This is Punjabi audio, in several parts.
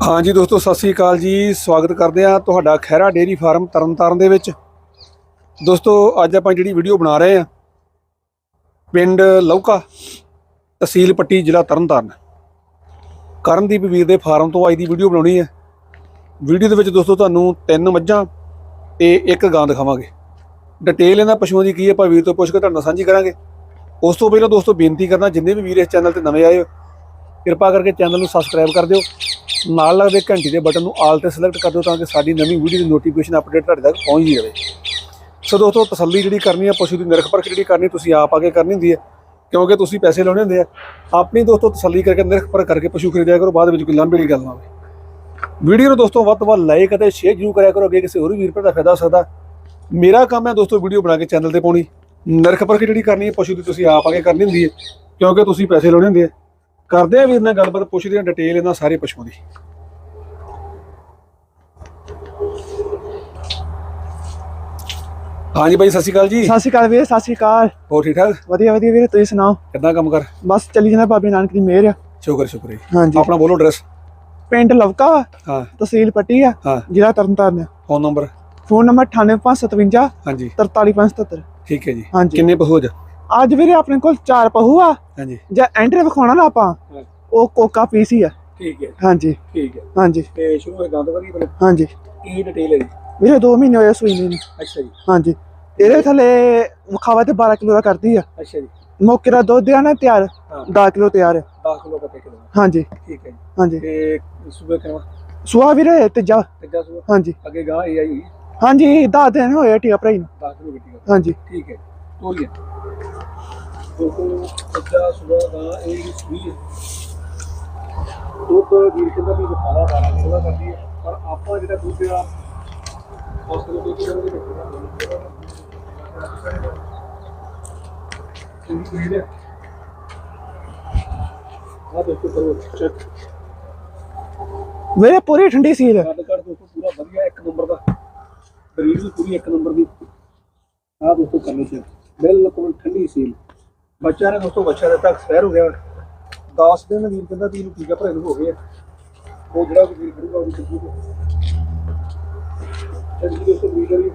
ਹਾਂਜੀ ਦੋਸਤੋ, ਸਤਿ ਸ੍ਰੀ ਅਕਾਲ ਜੀ। ਸਵਾਗਤ ਕਰਦੇ ਆ ਤੁਹਾਡਾ ਖਹਿਰਾ ਡੇਰੀ ਫਾਰਮ ਤਰਨਤਾਰਨ ਦੇ ਵਿੱਚ। ਦੋਸਤੋ, ਅੱਜ ਆਪਾਂ ਜਿਹੜੀ ਵੀਡੀਓ ਬਣਾ ਰਹੇ ਆ ਪਿੰਡ ਲੌਕਾ ਤਹਿਸੀਲ ਪੱਟੀ ਜ਼ਿਲ੍ਹਾ ਤਰਨਤਾਰਨ। ਕਰਨਦੀਪ ਵੀਰ ਦੇ ਫਾਰਮ ਤੋਂ ਅੱਜ ਦੀ ਵੀਡੀਓ ਬਣਾਉਣੀ ਹੈ। ਵੀਡੀਓ ਦੇ ਵਿੱਚ ਦੋਸਤੋ, ਤੁਹਾਨੂੰ ਤਿੰਨ ਮੱਝਾਂ ਤੇ ਇੱਕ ਗਾਂ ਦਿਖਾਵਾਂਗੇ। ਡਿਟੇਲ ਇਹਨਾਂ ਪਸ਼ੂਆਂ ਦੀ ਕੀ ਹੈ, ਆਪਾਂ ਵੀਰ ਤੋਂ ਪੁੱਛ ਕੇ ਤੁਹਾਨੂੰ ਨਾਲ ਸਾਂਝੀ ਕਰਾਂਗੇ। ਉਸ ਤੋਂ ਪਹਿਲਾਂ ਦੋਸਤੋ, ਬੇਨਤੀ ਕਰਨਾ ਜਿੰਨੇ ਵੀ ਵੀਰ ਇਸ ਚੈਨਲ ਤੇ ਨਵੇਂ ਆਏ ਹੋ ਕਿਰਪਾ ਕਰਕੇ ਚੈਨਲ ਨੂੰ ਸਬਸਕ੍ਰਾਈਬ ਕਰ ਦਿਓ। ਨਾਲ ਲੱਗਦੇ ਘੰਟੀ ਦੇ ਬਟਨ ਨੂੰ ਆਲ ਤੇ ਸਿਲੈਕਟ ਕਰ ਦਿਓ ਤਾਂ ਕਿ ਸਾਡੀ ਨਵੀਂ ਵੀਡੀਓ ਦੀ ਨੋਟੀਫਿਕੇਸ਼ਨ ਅਪਡੇਟ ਤੁਹਾਡੇ ਤੱਕ ਪਹੁੰਚਦੀ ਰਹੇ। ਸੋ ਦੋਸਤੋ, ਤਸੱਲੀ ਜਿਹੜੀ ਕਰਨੀ ਹੈ ਪਸ਼ੂ ਦੀ ਨਿਰਖ ਪਰਖ ਜਿਹੜੀ ਕਰਨੀ, ਤੁਸੀਂ ਆਪ ਆ ਕੇ ਕਰਨੀ ਹੁੰਦੀ ਹੈ ਕਿਉਂਕਿ ਤੁਸੀਂ ਪੈਸੇ ਲਾਉਣੇ ਹੁੰਦੇ ਆ। ਆਪਣੀ ਦੋਸਤੋ ਤਸੱਲੀ ਕਰਕੇ, ਨਿਰਖ ਪਰਖ ਕਰਕੇ ਪਸ਼ੂ ਖਰੀਦਿਆ ਕਰੋ, ਬਾਅਦ ਵਿੱਚ ਕੋਈ ਲਾਂਭੇ ਵਾਲੀ ਗੱਲ ਨਾ ਹੋਵੇ। ਵੀਡੀਓ ਨੂੰ ਦੋਸਤੋ ਵੱਧ ਤੋਂ ਵੱਧ ਲਾਈਕ ਅਤੇ ਸ਼ੇਅਰ ਜ਼ਰੂਰ ਕਰਿਆ ਕਰੋ, ਅੱਗੇ ਕਿਸੇ ਹੋਰ ਵੀਰ ਭਰਾ ਦਾ ਫਾਇਦਾ ਹੋ ਸਕਦਾ। ਮੇਰਾ ਕੰਮ ਹੈ ਦੋਸਤੋ ਵੀਡੀਓ ਬਣਾ ਕੇ ਚੈਨਲ ਤੇ ਪਾਉਣੀ। ਨਿਰਖ ਪਰਖ ਜਿਹੜੀ ਕਰਨੀ ਹੈ ਪਸ਼ੂ ਦੀ ਤੁਸੀਂ ਆਪ ਆ ਕੇ ਕਰਨੀ ਹੁੰਦੀ ਹੈ ਕਿਉਂਕਿ ਤੁਸੀਂ ਪੈਸੇ ਲਾਉਣੇ ਹੁੰਦੇ ਆ। ਕਰਦੇ ਆ ਵੀਰ ਨਾਲ ਗੱਲਬਾਤ ਪੁੱਛਦੇ ਆ ਡਿਟੇਲ ਇਹਨਾਂ ਸਾਰੇ ਪਸ਼ੂਆਂ ਦੀ। ਹਾਂਜੀ ਬਾਈ ਸਤਿ ਸ਼੍ਰੀ ਅਕਾਲ ਜੀ। ਸਤਿ ਸ਼੍ਰੀ ਅਕਾਲ ਵੀਰੇ ਸਤਿ ਸ਼੍ਰੀ ਅਕਾਲ। ਹੋਰ ਠੀਕ ਠਾਕ? ਵਧੀਆ ਵਧੀਆ ਵੀਰੇ ਤੁਸੀਂ ਸੁਣਾਓ? ਕਿੱਦਾਂ ਕੰਮ ਕਰ ਬਸ ਚੱਲੀ ਜਾਂਦਾ ਬਾਬੇ ਨਾਨਕ ਦੀ ਮਿਹਰ। ਆ ਸ਼ੁਕਰ ਸ਼ੁਕਰ ਜੀ। ਹਾਂਜੀ। ਆਪਣਾ ਬੋਲੋ ਐਡਰੈਸ ਪਿੰਡ ਲਵਕਾ ਹਾਂ। ਤਹਿਸੀਲ ਪੱਟੀ ਆ ਹਾਂ। ਜ਼ਿਲ੍ਹਾ ਤਰਨਤਾਰਨ। ਆ। Phone number? ਫੋਨ ਨੰਬਰ 98557 ਹਾਂਜੀ। 43577 ਠੀਕ ਹੈ ਜੀ। ਹਾਂਜੀ। ਕਿੰਨੇ ਪਸ਼ੂ ਅੱਜ ਵੀਰੇ ਆਪਣੇ ਕੋਲ ਚਾਰ ਪਹੂ ਆ। ਹਾਂਜੀ। ਜਾਂ ਐਂਟਰ ਵਿਖਾਉਣਾ ਨਾ ਆਪਾਂ ਹਾਂ। ਉਹ ਕੋਕਾ ਪੀਸੀ ਆ। ਠੀਕ ਹੈ। ਹਾਂਜੀ। ਠੀਕ ਹੈ। ਹਾਂਜੀ। ਤੇ ਸ਼ੁਰੂ ਹੋਏ ਗੰਦ ਵਰੀ ਬਲੇ ਹਾਂਜੀ। ਕੀ ਡਿਟੇਲ ਹੈ ਜੀ? ਵੀਰੇ 2 ਮਹੀਨੇ ਹੋਏ ਸੂਈ ਨੂੰ। ਅੱਛਾ ਜੀ। ਹਾਂਜੀ। ਇਹਦੇ ਥੱਲੇ ਵਿਖਾਵਾ ਤੇ 12 ਕਿਲੋ ਦਾ ਕਰਦੀ ਆ। ਅੱਛਾ ਜੀ। ਮੌਕੇ ਦਾ ਦੁੱਧ ਆ ਨਾ ਤਿਆਰ। ਹਾਂ। 10 ਕਿਲੋ ਤਿਆਰ। ਆ 10 ਕਿਲੋ ਪੱਤੇ ਕਿਲੋ ਹਾਂਜੀ। ਠੀਕ ਹੈ ਜੀ। ਹਾਂਜੀ। ਤੇ ਸੂਬੇ ਕਿਵੇਂ ਸੁਆ ਵੀਰੇ ਤੀਜਾ। ਸੂਬਾ ਹਾਂਜੀ। ਅੱਗੇ ਗਾਂ ਇਹ ਆਈ ਹਾਂਜੀ। 10 ਦਿਨ ਹੋਏ ਟੀਆ ਭਰਾਈ ਨੂੰ। 10 ਕਿਲੋ ਗੱਡੀ ਹਾਂਜੀ। ਠੀਕ ਹੈ। ਤੋਰੀਏ ਦੋਸਤੋ ਤੀਜਾ ਸੂਬਾ ਗਾਂ ਇਹ ਸੂਈ ਹੈ ਦੁੱਧ ਵੀਰ ਕਹਿੰਦਾ ਵੀ 12 ਕਿਲੋ ਦਾ ਕਰਦੀ ਹੈ ਪਰ ਆਪਾਂ ਜਿਹੜਾ ਦੁੱਧ ਆ ਉਸ ਕਿਲੋ ਦੁੱਧ ਵੀ ਰੱਖਣਾ ਕਿੰਨੀ ਵੀਰ ਹੈ ਆ ਦੇਖੋ ਕਰੋ ਚੈੱਕ ਵੀਰੇ ਪੂਰੀ ਠੰਡੀ ਸੀਲ ਆ। ਕੱਦ ਕੱਦ ਦੋਸਤੋ ਪੂਰਾ ਵਧੀਆ ਇੱਕ ਨੰਬਰ ਦਾ। ਬਰੀਡ ਵੀ ਪੂਰੀ ਇੱਕ ਨੰਬਰ ਦੀ। ਆਹ ਦੋਸਤੋ ਕਰ ਲਓ ਚੈੱਕ ਬਿਲਕੁਲ ਠੰਡੀ ਸੀਲ ਬੱਚਾ ਨੇ ਦੋਸਤੋ ਬੱਚਾ ਦੇ ਤੱਕ ਸਹਿਰ ਹੋ ਗਿਆ। 10 ਦਿਨ ਵੀਰ ਕਹਿੰਦਾ ਵੀ ਇਹਨੂੰ ਟੀਕਾ ਭਰੇ ਨੂੰ ਹੋ ਗਿਆ। ਉਹ ਜਿਹੜਾ ਵੀ ਵੀਰ ਖੜੂਗਾ ਉਹ ਚੱਲੂ ਚੱਲੀ ਦੋਸਤੋ ਵੀਰ ਕਰੀ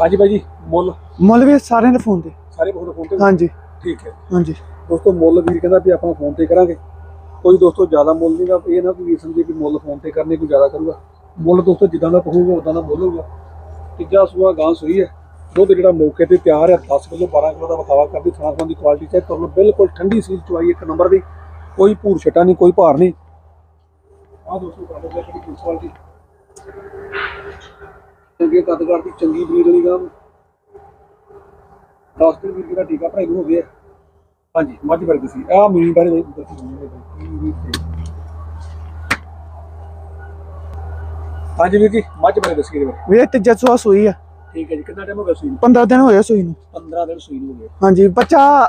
ਹਾਂਜੀ ਭਾਈ ਜੀ ਮੁੱਲ? ਮੁੱਲ ਵੀ ਸਾਰਿਆਂ ਦੇ ਫੋਨ ਤੇ। ਸਾਰੇ ਬਹੁਤ ਫੋਨ ਤੇ? ਹਾਂਜੀ। ਠੀਕ ਹੈ। ਹਾਂਜੀ। ਦੋਸਤੋ ਮੁੱਲ ਵੀਰ ਕਹਿੰਦਾ ਵੀ ਆਪਾਂ ਫੋਨ ਤੇ ਕਰਾਂਗੇ। ਕੋਈ ਦੋਸਤੋ ਜ਼ਿਆਦਾ ਮੁੱਲ ਨਹੀਂ ਦਾ ਇਹ ਨਾ ਵੀ ਵੀਰ ਸਮਝੇ ਵੀ ਮੁੱਲ ਫੋਨ ਤੇ ਕਰਨੇ ਕੋਈ ਜ਼ਿਆਦਾ ਕਰੂਗਾ। ਮੁੱਲ ਦੋਸਤੋ, ਜਿੱਦਾਂ ਦਾ ਕਹੂਗਾ, ਉਦਾਂ ਦਾ ਬੋਲੂਗਾ ਤੀਜਾ ਸੂਆ ਗਾਂ ਸੂਈ ਹੈ। ਦੁੱਧ ਜਿਹੜਾ ਮੌਕੇ ਤੇ ਤਿਆਰ ਹੈ 10 ਕਿਲੋ 12 ਕਿਲੋ ਦਾ ਵਿਖਾਵਾ ਕਰਦੀ ਖਾਣ ਦੀ ਕੁਆਲਿਟੀ ਚੈੱਕ ਕਰ ਲਓ। ਬਿਲਕੁਲ ਠੰਡੀ ਸੀਲ ਚਵਾਈ ਇੱਕ ਨੰਬਰ ਦੀ। ਕੋਈ ਭੂਰ ਛਟਾ ਨਹੀਂ, ਕੋਈ ਭਾਰ ਨਹੀਂ। ਆਹ ਦੋਸਤੋ ਕਾਟੋ ਦੇ ਕਿਹੜੀ ਕੁਆਲਿਟੀ ਚੰਗੇ ਕੱਦ ਕਰਦੀ, ਚੰਗੀ ਬਰੀਡ ਵਾਲੀ ਗਾਂ। 10 ਦਿਨ ਵੀਰ ਦਾ ਟੀਕਾ ਭਰਾਈ ਨੂੰ ਹੋ ਗਿਆ। ਹਾਂਜੀ, ਮੱਝ ਬਾਰੇ ਸੀ। ਆ ਮੀਨ ਬਾਰੇ ਦੱਸੋ ਹਾਂਜੀ ਵੀਰ ਜੀ ਮੱਝ ਬਾਰੇ ਦੱਸੀ ਬਾਰੇ। ਵੀਰੇ ਤੀਜਾ ਸੂਆ ਸੂਈ ਆ। ਠੀਕ ਹੈ ਜੀ ਕਿੰਨਾ ਟਾਈਮ ਹੋ ਗਿਆ ਸੂਈ ਨੂੰ? 15 ਦਿਨ ਹੋਏ ਸੂਈ ਨੂੰ। 15 ਦਿਨ ਸੂਈ ਨੂੰ ਹੋ ਗਏ। ਹਾਂਜੀ ਬੱਚਾ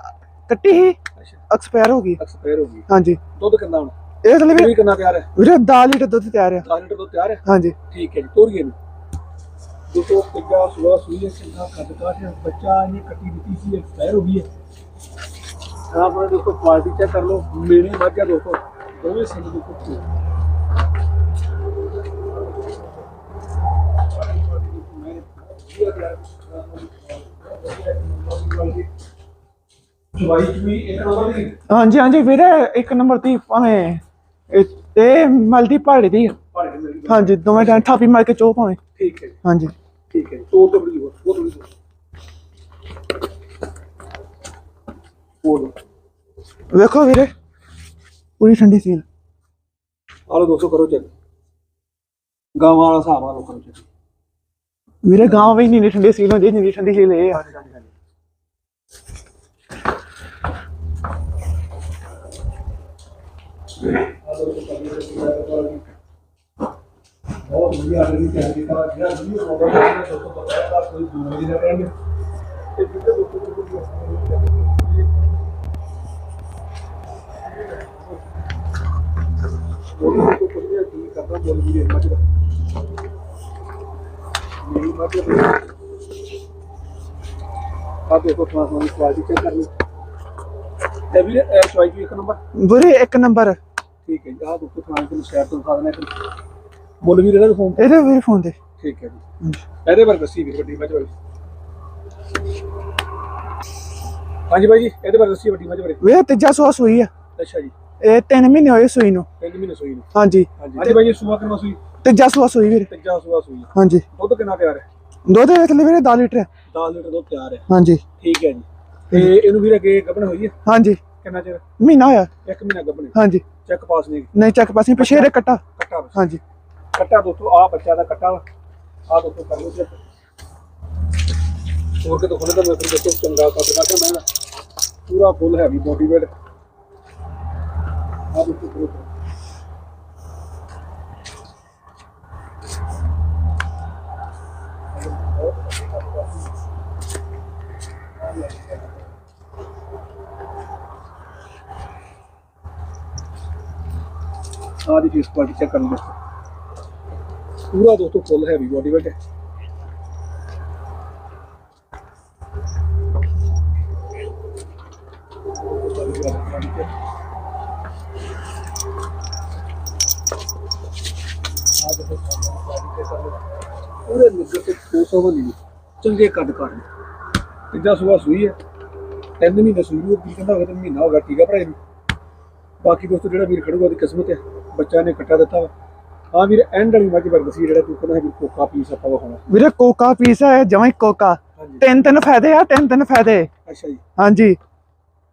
ਕੱਟੀ ਸੀ ਅੱਛਾ। ਐਕਸਪਾਇਰ ਹੋ ਗਈ। ਐਕਸਪਾਇਰ ਹੋ ਗਈ। ਹਾਂਜੀ। ਦੁੱਧ ਕਿੰਨਾ ਹੁਣ? ਇਹ ਥੱਲੇ ਵੀ ਕਿੰਨਾ ਤਿਆਰ ਹੈ? ਵੀਰੇ 10 ਲੀਟਰ ਦੁੱਧ ਤਿਆਰ ਆ 10 ਲੀਟਰ ਦੁੱਧ ਤਿਆਰ ਹੈ? ਹਾਂਜੀ। ਠੀਕ ਹੈ ਜੀ ਤੋਰੀਏ ਨੂੰ। ਦੋਸਤੋ ਤੀਜਾ ਸੁਬਾ ਸੂਈ ਹੈ ਕਿੰਨਾ ਕੱਦ ਕਾਠ ਹੈ। ਬੱਚਾ ਇਹਨੇ ਕੱਟੀ ਦਿੱਤੀ ਸੀ ਐਕਸਪਾਇਰ ਹੋ ਗਈ ਹੈ। ਆਪ ਨੇ ਦੋਸਤੋ ਕੁਆਲਿਟੀ ਚੈੱਕ ਕਰ ਲਓ। ਮੇਰੀ ਮੱਝ ਹੈ ਦੋਸਤੋ ਦੋਵੇਂ ਸਿੰਘ ਦੋਸਤੋ ਚਵਾਈ ਚੁਈ ਇੱਕ ਨੰਬਰ ਦੀ ਹਾਂਜੀ ਹਾਂਜੀ ਵੀਰੇ ਇੱਕ ਨੰਬਰ ਦੀ ਭਾਵੇਂ ਇਹ- ਇਹ ਮਲਦੀ ਪਹਾੜੀ ਦੀ। ਆ। ਹਾਂਜੀ ਦੋਵੇਂ ਟਾਈਮ ਥਾਪੀ ਮਾਰ ਕੇ ਚੋ ਭਾਵੇਂ ਠੀਕ ਹੈ ਹਾਂਜੀ। ਠੀਕ ਹੈ ਤੋਂ ਤੋਂ ਵੇਖੋ ਵੀਰੇ ਪੂਰੀ ਠੰਡੀ ਸੀਲ ਆਲੋ ਦੋਸਤੋ ਕਰੋ ਚੈੱਕ ਗਾਵਾਂ ਵਾਲਾ ਹਿਸਾਬ ਆ ਲੋ ਕਰੋ ਚੈੱਕ ਵੀਰੇ ਗਾਂ ਵੀ ਨਹੀਂ ਠੰਡੀ ਸੀਲ ਹੁੰਦੀ ਜਿੰਨੀ ਠੰਡੀ ਸੀਲ ਇਹ ਬਹੁਤ ਵਧੀਆ ਅਗਲੀ ਤਿਆਰ ਕੀਤਾ ਜਿਹੜਾ ਵੀਡੀਓ ਪ੍ਰੋਗਰਾਮ ਹੈ ਦੋਸਤੋ ਪਤਾ ਹੈ ਕੋਈ ਦੂਰ ਨਹੀਂ ਰਹਿਣਗੇ ਤੇ ਜਿੱਥੇ ਦੋਸਤੋ ਕੋਈ ਉਹ ਦੋਸਤੋ ਕਰਦਾ ਬੋਲ ਵੀ ਮੱਝ ਦਾ ਆ ਦੇਖੋ ਤੁਹਾਨੂੰ ਕੁਆਲਿਟੀ ਚੈੱਕ ਕਰ ਲਓ ਤੇ ਵੀਰ ਇਹ ਚੁਆਈ ਜੀ ਇੱਕ ਨੰਬਰ। ਵੀਰੇ ਇੱਕ ਨੰਬਰ ਠੀਕ ਹੈ ਜੀ ਆਹ ਦੋਸਤੋ ਥਾਂ ਤੋਂ ਸ਼ਹਿਰ ਤੋਂ ਦਿਖਾ ਦਿੰਦੇ ਹਾਂ ਮੁੱਲ ਵੀਰ ਇਹਦਾ ਫੋਨ ਇਹਦੇ ਵੀਰੇ ਫੋਨ ਤੇ। ਠੀਕ ਹੈ ਜੀ ਇਹਦੇ ਬਾਰੇ ਦੱਸੀ ਵੀਰ ਵੱਡੀ ਮੱਝ ਬਾਰੇ। ਹਾਂਜੀ ਬਾਈ ਜੀ ਇਹਦੇ ਬਾਰੇ ਦੱਸੀ ਵੱਡੀ ਮੱਝ ਬਾਰੇ। ਵੀਰੇ ਤੀਜਾ ਸੂਆ ਸੂਈ ਆ। ਅੱਛਾ ਜੀ। ਇਹ 3 ਮਹੀਨੇ ਹੋਏ ਸੂਈ ਨੂੰ। ਤਿੰਨ ਮਹੀਨੇ ਸੂਈ ਨੂੰ। ਹਾਂਜੀ ਹਾਂਜੀ। ਹਾਂਜੀ ਬਾਈ ਜੀ ਸੂਆ ਕਿੰਨਾ ਸੂਈ? ਤੀਜਾ ਸੂਆ ਸੂਈ ਵੀਰੇ। ਤੀਜਾ ਸੂਆ ਸੂਈ ਹਾਂਜੀ। ਦੁੱਧ ਕਿੰਨਾ ਤਿਆਰ ਹੈ? ਦੁੱਧ ਦੇ ਵਿੱਚ ਵੀਰੇ 10 ਲੀਟਰ 10 ਲੀਟਰ ਦੁੱਧ ਤਿਆਰ ਹੈ। ਹਾਂਜੀ। ਠੀਕ ਹੈ ਜੀ। ਤੇ ਇਹਨੂੰ ਵੀਰ ਅੱਗੇ ਗੱਭਣ ਹੋਈ ਹੈ? ਹਾਂਜੀ। ਕਿੰਨਾ ਚਿਰ? ਮਹੀਨਾ ਹੋਇਆ। ਇੱਕ ਮਹੀਨਾ ਗੱਭਣ ਹਾਂਜੀ। ਚੈੱਕ ਪਾਸ ਨਹੀਂ ਨਹੀਂ ਚੱਕ ਪਾਸੇ ਪਿਛੇ ਰੇ ਕੱਟਾ। ਕੱਟਾ। ਹਾਂਜੀ। ਕੱਟਾ ਦੋਸਤੋ ਆ ਬੱਚਾ ਦਾ ਕੱਟਾ ਆ ਦੋਸਤੋ ਕਰ ਲਓ ਚੈੱਕ। ਹੋਰ ਕਿਤੋਂ ਖੁੱਲਦਾ ਮੈਂ ਫਿਰ ਦੇਖੋ ਚੰਗਾ ਕੱਦ ਕੱਟਾ ਮੈਂ ਇਹਦਾ। ਪੂਰਾ ਫੁੱਲ ਹੈਵੀ ਬੋਡੀ ਵੇਟ ਆ ਦੋਸਤੋ ਆ ਦੀ ਫੇਸ ਕੁਆਲਿਟੀ ਚੈੱਕ ਕਰ ਲਓ ਪੂਰਾ ਦੋਸਤੋ ਫੁੱਲ ਹੈਵੀ ਬੋਡੀ ਵੇਟ ਹੈ। ਪੂਰੇ ਨਿੱਗਰ ਤੇ 200 ਬਣੀ ਚੰਗੇ ਕੱਦ ਕਾਰਨ ਕਿੱਦਾਂ ਸੁਆ ਸੂਈ ਹੈ। ਤਿੰਨ ਮਹੀਨੇ ਸੂਈ ਨੂੰ ਕੀ ਕਹਿੰਦਾ ਹੋਵੇ ਤਾਂ ਮਹੀਨਾ ਹੋ ਗਿਆ ਠੀਕ ਆ ਭਰਾ ਇਹਨੂੰ ਬਾਕੀ ਦੋਸਤੋ ਜਿਹੜਾ ਵੀਰ ਖੜੂਗਾ ਉਹਦੀ ਕਿਸਮਤ ਹੈ। ਬੱਚਾ ਨੇ ਕੱਟਾ ਦਿੱਤਾ ਵਾ। ਹਾਂ ਵੀਰ ਐਂਡ ਵਾਲੀ ਮੱਝ ਵਰਗ ਸੀ ਜਿਹੜਾ ਤੂੰ ਕਹਿੰਦਾ ਹੈ ਵੀ ਕੋਕਾ ਪੀਸ ਆਪਾਂ ਵਿਖਾਉਣਾ। ਵੀਰੇ ਕੋਕਾ ਪੀਸ ਹੈ ਜਮਾਂ ਹੀ ਕੋਕਾ। ਤਿੰਨ ਤਿੰਨ ਫਾਇਦੇ ਆ ਤਿੰਨ ਤਿੰਨ ਫਾਇਦੇ। ਅੱਛਾ ਜੀ। ਹਾਂਜੀ।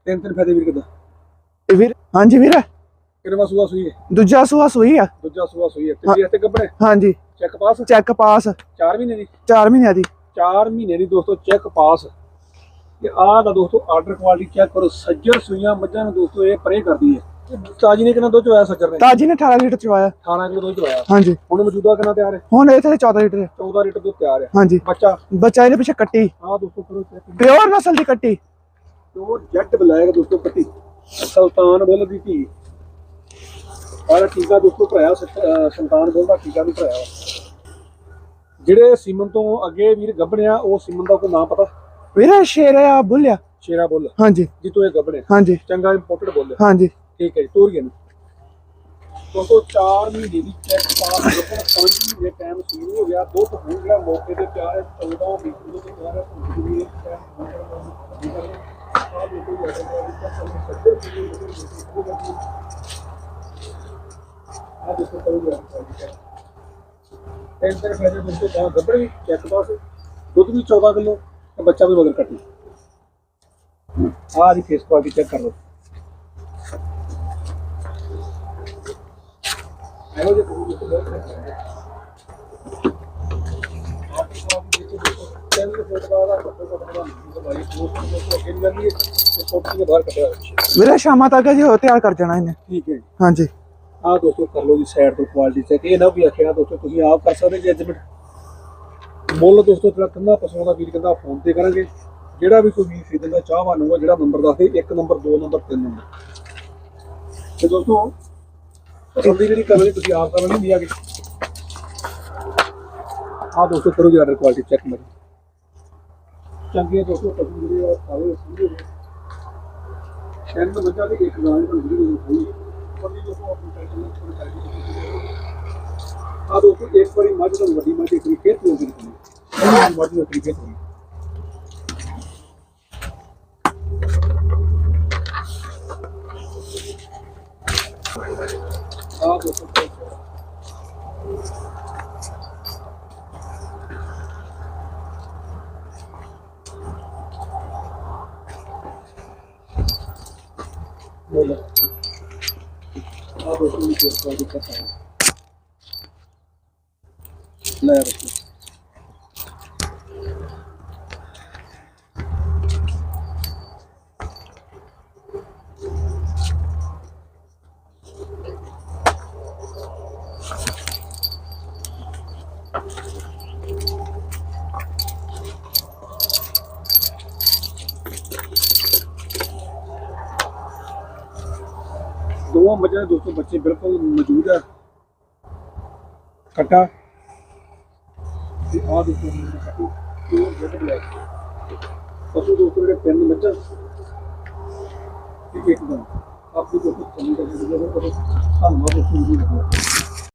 ਤਿੰਨ ਤਿੰਨ ਫਾਇਦੇ ਵੀਰ ਕਿਦਾਂ? ਇਹ ਵੀਰ ਹਾਂਜੀ ਵੀਰੇ। ਕਿੰਨਵਾ ਸੂਆ ਸੂਈ ਹੈ? ਦੂਜਾ ਸੂਆ ਸੂਈ ਆ। ਦੂਜਾ ਸੂਆ ਸੂਈ ਹੈ। ਤੀਜੀ ਹੱਥੇ ਕੱਪੜੇ? ਹਾਂਜੀ। ਚੈੱਕ ਪਾਸ ਚੈੱਕ ਪਾਸ 4 ਮਹੀਨੇ ਦੀ? 4 ਮਹੀਨਿਆਂ ਦੀ। 4 ਮਹੀਨੇ ਦੀ ਦੋਸਤੋ ਚੈੱਕ ਪਾਸ ਤੇ ਆਹ ਦਾ ਦੋਸਤੋ ਆਰਡਰ ਕੁਆਲਿਟੀ ਚੈੱਕ ਕਰੋ ਸੱਜਰ ਸੂਈਆਂ ਮੱਝਾਂ ਨੂੰ ਦੋਸਤੋ ਇਹ ਪਰੇ ਕਰਦੀ ਹੈ। ਤਾਜੀ ਨੇ ਕਿੰਨਾ ਦੁੱਧ ਚਵਾਇਆ ਸੱਜਰ ਨੇ? ਤਾਜੀ ਨੇ 18 ਲੀਟਰ ਚਵਾਇਆ 18 ਕਿਲੋ ਦੁੱਧ ਚਵਾਇਆ ਹਾਂਜੀ। ਹੁਣ ਮੌਜੂਦਾ ਕਿੰਨਾ ਤਿਆਰ ਹੈ? ਹੁਣ ਇਹ ਤੇ 14 ਲੀਟਰ ਹੈ। 14 ਲੀਟਰ ਦੁੱਧ ਤਿਆਰ ਹੈ। ਹਾਂਜੀ। ਬੱਚਾ? ਬੱਚਾ ਇਹਦੇ ਪਿੱਛੇ ਕੱਟੀ। ਆਹ ਦੋਸਤੋ ਕਰੋ ਚੈੱਕ ਪਿਓਰ ਨਸਲ ਦੀ ਕੱਟੀ। ਉਹ ਜੱਟ ਬਲੈਕ ਦੋਸਤੋ ਪੱਤੀ ਸੁਲਤਾਨ ਬੁੱਲ ਦੀ ਧੀ। ਆਹ ਟੀਕਾ ਦੋਸਤੋ ਭਰਾਇਆ ਸਤ- ਅਹ ਸੁਲਤਾਨ ਬੁੱਲ ਦਾ ਟੀਕਾ ਵੀ ਭਰਾਇਆ। ਜਿਹੜੇ ਸੀਮਨ ਤੋਂ ਅੱਗੇ ਵੀਰ ਗੱਭਣਿਆ ਉਹ ਸੀਮਨ ਦਾ ਕੋਈ ਨਾਮ ਪਤਾ? ਵੀਰੇ ਸ਼ੇਰ ਆ ਬੁੱਲਿਆ। ਸ਼ੇਰਾ ਬੁੱਲ ਹਾਂਜੀ। ਜਿੱਤੋਂ ਇਹ ਗੱਭਣਿਆ ਹਾਂਜੀ। ਚੰਗਾ ਇੰਪੋਰਟਡ ਬੁੱਲ। ਹਾਂਜੀ। ਠੀਕ ਹੈ ਜੀ ਤੋਰੀਏ ਨੂੰ। ਦੋਸਤੋ 4 ਮਹੀਨੇ ਦੀ ਚੈੱਕ ਪਾਸ ਗੱਭਣ 5 ਮਹੀਨੇ ਟਾਈਮ ਸ਼ੁਰੂ ਹੋ ਗਿਆ। ਦੋ ਤੋਂ ਜਿਹੜਾ ਮੌਕੇ ਤੇ ਤਿਆਰ। ਹੈ 14 ਮਹੀਨੇ ਤੋਂ ਤਿਆਰ ਹੈ ਭੁੱਖ ਵੀ ਹੈ। ਆਹ ਦੇਖੋ ਜੀ ਆਹ ਦੇਖੋ ਕਰੂਗਾ ਟੈਂਪਰ ਫਾਇਦੇ ਦੋਸਤੋ ਤਾਂ ਗੱਭਣ ਵੀ ਚੈੱਕ ਪਾਸ। ਦੁੱਧ ਵੀ 14 ਕਿਲੋ। ਤੇ ਬੱਚਾ ਵੀ ਮਗਰ ਕੱਟੀ। ਆਹ ਦੀ ਫੇਸ ਕੁਆਲਿਟੀ ਚੈੱਕ ਕਰ ਲਓ। ਇਹੋ ਜਿਹੇ ਕਬੂਤਰ ਤੋਂ ਬਹੁਤ ਘੱਟ ਹੈ ਆਪ ਇਸ ਵਾਰ ਵੀ ਦੇਖੋ ਤਿੰਨ ਫੁੱਟ ਦਾ ਦਾ ਘੱਟੋ ਘੱਟ ਦਾ ਨਹੀਂ ਭਾਈ ਦੋਸਤ ਨੂੰ ਤੋਂ ਅੱਗੇ ਨਹੀਂ ਜਾਂਦੀ ਹੈ ਤੇ ਫੋਟੋ ਦੇ ਬਾਹਰ ਕੱਢਿਆ ਹੋਇਆ ਹੈ। ਵੀਰੇ ਸ਼ਾਮਾਂ ਤੱਕ ਜੀ ਉਹ ਤਿਆਰ ਕਰ ਜਾਣਾ ਇਹਨੇ। ਠੀਕ ਹੈ ਜੀ। ਹਾਂਜੀ। ਆਹ ਦੋਸਤੋ ਕਰ ਲਓ ਜੀ ਸਾਈਡ ਤੋਂ ਕੁਆਲਿਟੀ ਚੈੱਕ ਇਹ ਨਾ ਵੀ ਆਖਿਆ ਦੋਸਤੋ ਤੁਸੀਂ ਆਪ ਕਰ ਸਕਦੇ ਜੱਜਮੈਂਟ ਮੁੱਲ ਦੋਸਤੋ ਤੇਰਾ ਕਿੰਨਾ ਪਸੰਦ ਦਾ ਵੀਰ ਕਹਿੰਦਾ ਫੋਨ ਤੇ ਕਰਾਂਗੇ। ਜਿਹੜਾ ਵੀ ਕੋਈ ਵੀਰ ਖਰੀਦਣ ਦਾ ਚਾਹਵਾਨ ਹੋਊਗਾ, ਜਿਹੜਾ ਨੰਬਰ ਦੱਸਦੇ ਇੱਕ ਨੰਬਰ ਦੋ ਨੰਬਰ ਤਿੰਨ ਨੰਬਰ ਤੇ ਦੋਸਤੋ, ਪਸੰਦ ਜਿਹੜੀ ਕਰਨੀ ਤੁਸੀਂ ਆਪ ਕਰਨੀ ਹੁੰਦੀ ਆ ਕਿ ਆਹ ਦੋਸਤੋ ਕਰੋ ਜੀ ਆਰਡਰ ਕੁਆਲਿਟੀ ਚੈੱਕ ਮੇਰੀ। ਚੰਗੇ ਦੋਸਤੋ ਪਸੰਦ ਜਿਹੜੇ ਆ, ਸਾਰੇ ਸਮਝੋ ਸ਼ੈਨ ਬੱਚਾ ਦੇ ਇੱਕ ਗਾਂ ਨੂੰ ਵੀਡੀਓ ਹੋਈ ਪਰ ਇਹ ਦੋਸਤੋ, ਆਪਣੀ ਟਾਈਟਲ ਨੂੰ ਥੋੜੀ ਸਾਈਡ ਆ ਦੋਸਤੋ ਇੱਕ ਵਾਰੀ ਮੱਝ ਤੋਂ ਵੱਡੀ ਮੱਝ ਇੱਕ ਵਾਰੀ ਫੇਰ ਹੋ ਗਈ ਇਹ ਮੱਝ ਨੂੰ ਫੇਰ ਹੋਈ ਆ ਦੋਸਤੋ ਬੋਲੋ ਆ ਦੋਸਤੋ ਵੀ ਫੇਰ ਕੋਈ ਦਿੱਕਤ ਨਹੀਂ ਲੈ ਰੱਖੋ ਦੋਵਾਂ ਮੱਝਾਂ ਦੇ ਦੋਸਤੋ ਬੱਚੇ ਬਿਲਕੁਲ ਮੌਜੂਦ ਆ। ਕਟਾ। ਤੇ ਆ ਦੇਖੋ ਕੱਟੂ ਦੋ ਬਲੈਕ ਪਸ਼ੂ ਦੋਸਤੋ ਜਿਹੜੇ ਤਿੰਨ ਮੱਝਾਂ ਤੇ ਇੱਕਦਮ ਆਪਣੀ ਕੋਈ ਕਮੀ ਕਰ ਦਿੱਤੀ ਪਰ ਧੰਨਵਾਦ ਉਸ ਨੂੰ ਵੀ